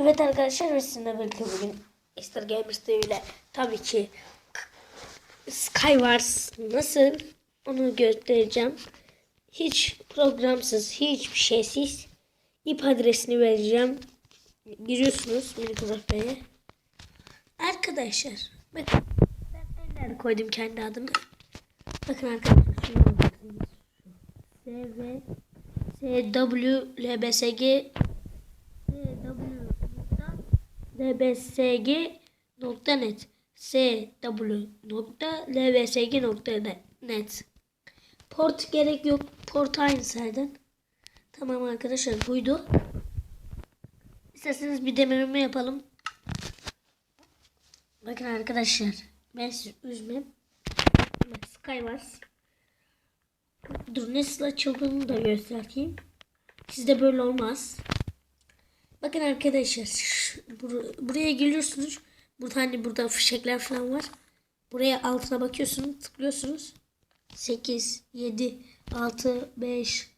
Evet arkadaşlar ve sizinle birlikte bugün Easter Gamers ile tabii ki Skywars nasıl onu göstereceğim. Hiç programsız, hiçbir şeysiz ip adresini vereceğim. Giriyorsunuz Minecraft Bey'e. Arkadaşlar bakın ben Ender koydum kendi adımı. Bakın arkadaşlar şuna bakacaksınız. SV SW LBSG dbsg.net sw.lbsg.net Port gerek yok. Port aynı zaten. Tamam arkadaşlar buydu. İsterseniz bir deneme yapalım. Bakın arkadaşlar ben sizi üzmem. Skywars. Dur nasıl açıldığını da göstereyim. Sizde böyle olmaz. Bakın arkadaşlar bur- buraya geliyorsunuz. Burada hani burada fişekler falan var. Buraya altına bakıyorsunuz, tıklıyorsunuz. 8 7 6 5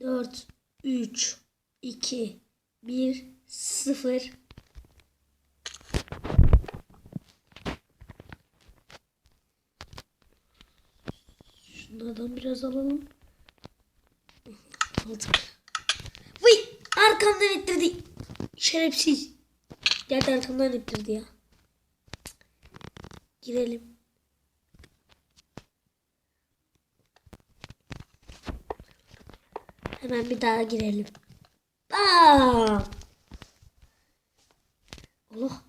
4 3 2 1 0 Şunlardan biraz alalım. Aldık. Vıy! Arkamdan ittirdi. Şerefsiz. Geldi arkamdan ittirdi ya. Girelim. Hemen bir daha girelim. Bam! Allah!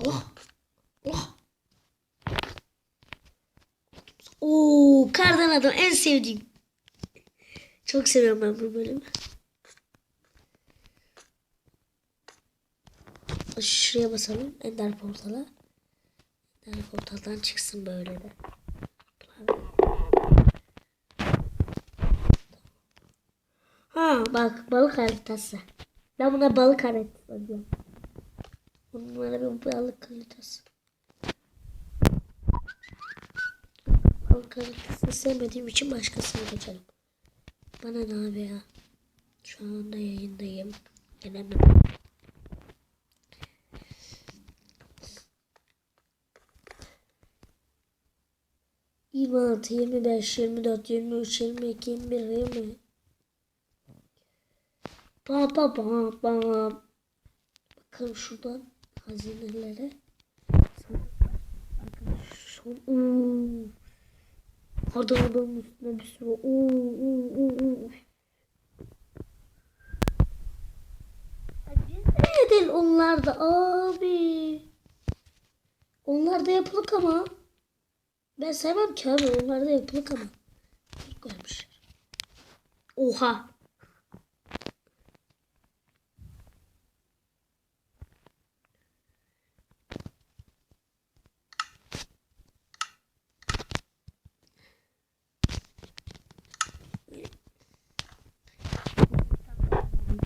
Allah! Allah! Oo, kardan adam en sevdiğim. Çok seviyorum ben bu bölümü. Şuraya basalım. Ender portala. Ender portaldan çıksın böyle de. Ha bak balık haritası. Ben buna balık haritası diyorum. Bunlara bir balık haritası. Balık haritasını sevmediğim için başkasına geçelim. Bana ne abi ya? Şu anda yayındayım. Gelemem. 26, 25, 24, 23, 22, 21, 20. Pa pa pa pa. Bakalım şuradan hazinelere. Son, uuu. Hadi adamın üstüne bir sürü. Uuu, uuu, uuu. Neden onlar da abi? Onlar da yapılık ama. Ben sevmem ki abi. Onlar da yapılık ama. Çok koymuşlar. Oha.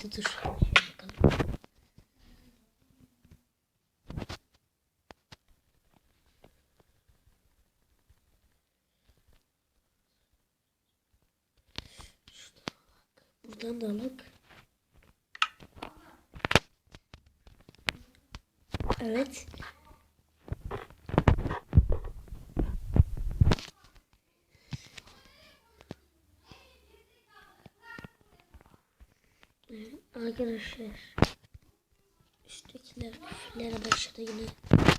Dur. dur. Şöyle bakalım. Buradan da alık. Evet. Arkadaşlar. Üsttekiler küfürlere başladı yine.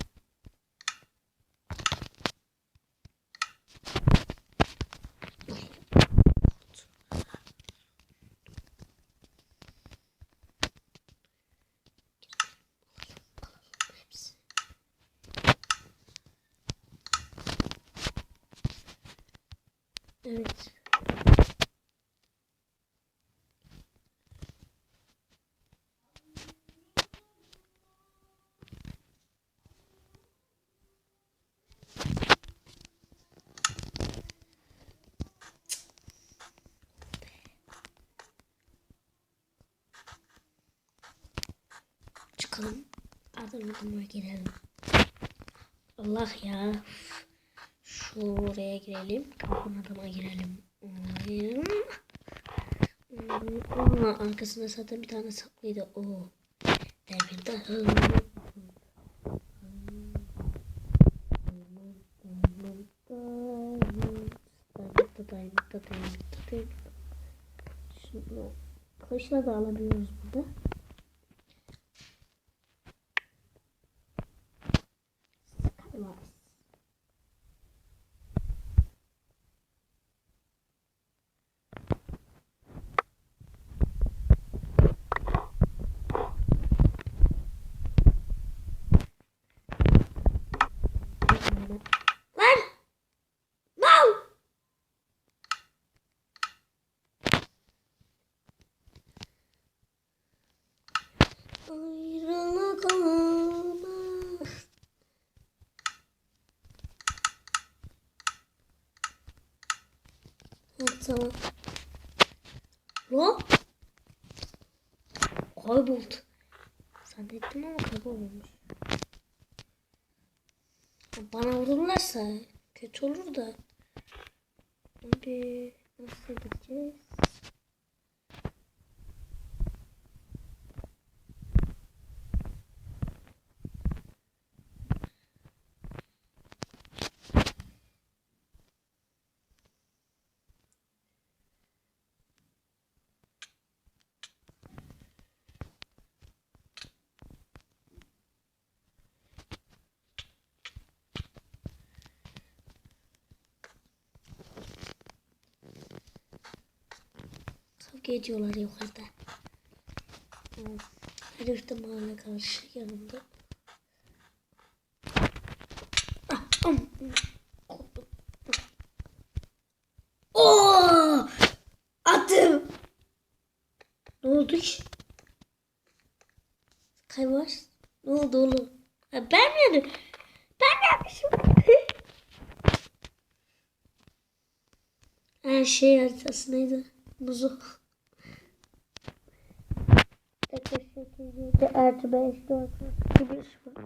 Evet. Çıkalım. Adım adımına girelim. Allah ya. Şuraya girelim. Kapın adıma girelim. Aa, arkasında zaten bir tane saklıydı. O. Demirde Şunu kılıçla da alabiliyoruz burada. Skywars. Lan! Mal! Ayrılık olmaz. Evet tamam. Lo? Kayboldu. Zannettim ama kaybolmamış. Bana vururlarsa kötü olur da. Abi nasıl edeceğiz? Kavga ediyorlar yukarıda. Evet. Her ihtimale karşı yanımda. Ah, am, korktum. Oo! Attım. Ne oldu ki? Kaybaş. Ne oldu oğlum? Ha, ben mi yedim? Ben mi yapmışım? Her şey haritası neydi? Muzu. 8, 8, 7, artı 5, 4, 2, 1, 0.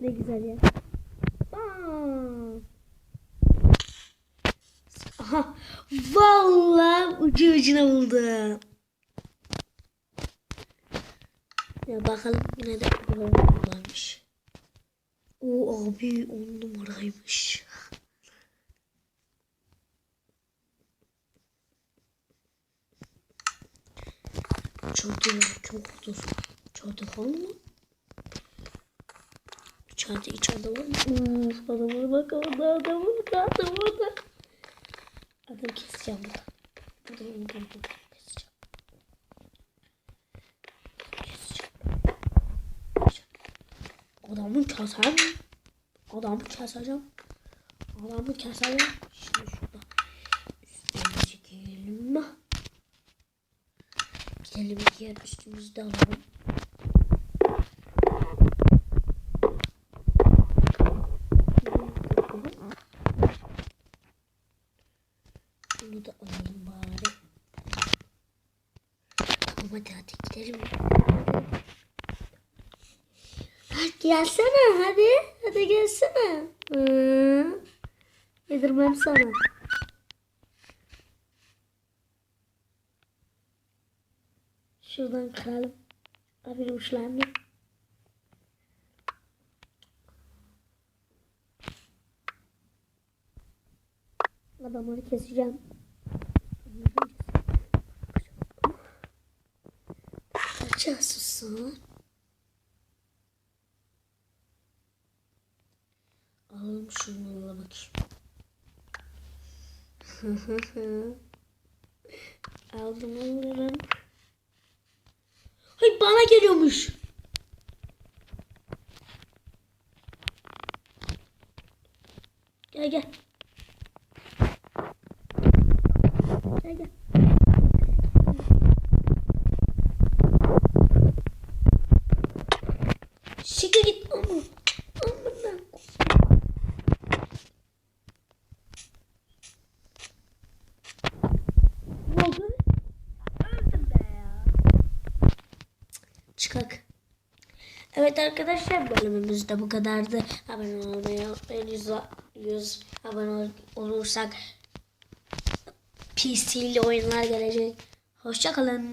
Ne güzel ya. Aa. Aha. Vallahi ucu ucuna buldu. Ya bakalım yine de varmış. O abi on numaraymış. Çadır çoktur. Çadır var mı? İçeride içeride var mı? Uf, adamına bak orada adam orada adam orada. Adam keseceğim burada. Burada bunu bunu bunu keseceğim. Keseceğim. Adamı keser mi? Adamı keseceğim. Adamı keseceğim. Şimdi Gidelim diğer üstümüzde alalım. Bunu da alalım bari. Tamam hadi gidelim. Hadi gelsene hadi. Hadi gelsene. Hı. Yedirmem sana. Şuradan kıralım. Abi uçlarını. Adamları keseceğim. Kaça sussun. Alalım şunlarla bakayım. Aldım alırım. Hay bana geliyormuş. Gel gel. Gel gel. Şaka git ama. Amına. Ne oldu? Öldüm be ya. Çıkak. Evet arkadaşlar bölümümüz de bu kadardı. Abone olmayı unutmayın. 100, 100 abone ol- olursak PC ile oyunlar gelecek. Hoşçakalın.